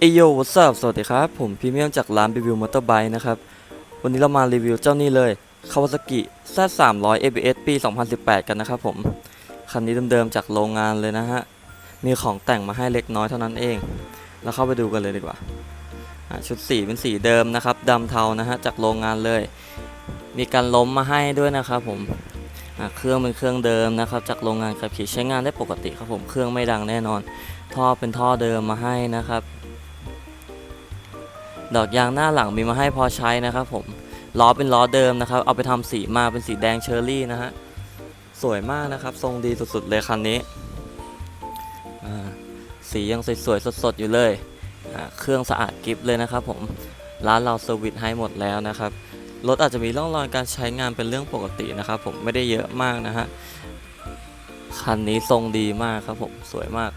เอโยวัสดุสวัสดีครับ ผมพรีเมียมจากร้านรีวิวมอเตอร์ไบค์นะครับ วันนี้เรามารีวิวเจ้านี่เลย Kawasaki Z300 ABS ปี 2018 กันนะครับผม คันนี้เดิมๆจากโรงงานเลยนะฮะ มีของแต่งมาให้เล็กน้อยเท่านั้นเอง เราเข้าไปดูกันเลยดีกว่า ชุดสีเป็นสีเดิมนะครับดำเทานะฮะจากโรงงานเลย มีการล้มมาให้ด้วยนะครับผม เครื่องเป็นเครื่องเดิมนะครับจากโรงงานขับขี่ใช้งานได้ปกติครับผม เครื่องไม่ดังแน่นอน ท่อเป็นท่อเดิมมาให้นะครับ ดอกยางหน้าหลังมีมาให้พอใช้นะครับผมล้อเป็นล้อเดิมนะครับ เอาไปทำสีมาเป็นสีแดงเชอร์รี่นะฮะสวยมากนะครับ ทรงดีสุดๆเลยคันนี้สียังสวยๆสดๆอยู่เลยเครื่องสะอาดกริบเลยนะครับผมร้านเราเซอร์วิสให้หมดแล้วนะครับรถอาจจะมีร่องรอยการใช้งานเป็นเรื่องปกตินะครับ ผมไม่ได้เยอะมากนะฮะคันนี้ทรงดีมากครับผมสวยมาก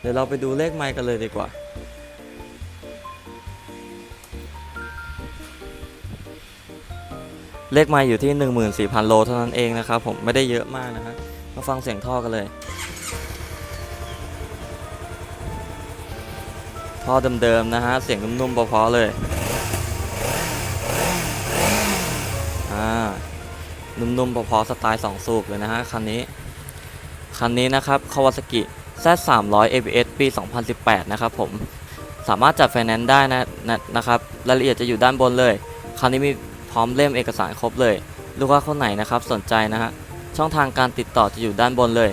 เดี๋ยวเราไปดูเลขไมค์กันเลยดีกว่า เลขไมค์อยู่ที่ 14,000 โลเท่านั้นเองนะครับผมไม่ได้เยอะมากนะฮะมาฟังเสียงท่อกันเลย ท่อเดิมๆนะฮะ เสียงนุ่มๆพราะๆเลยอ่านุ่มๆพราะๆสไตล์ 2 สูบเลยนะฮะ คันนี้ คันนี้นะครับ Kawasaki Z300 ABS ปี 2018 นะครับผมสามารถจัดไฟแนนซ์ได้นะนะนะครับรายละเอียดจะอยู่ด้านบนเลย คันนี้มี พร้อมเล่มเอกสารครบเลย ลูกค้าคนไหนนะครับสนใจนะฮะช่องทางการติดต่อจะอยู่ด้านบนเลย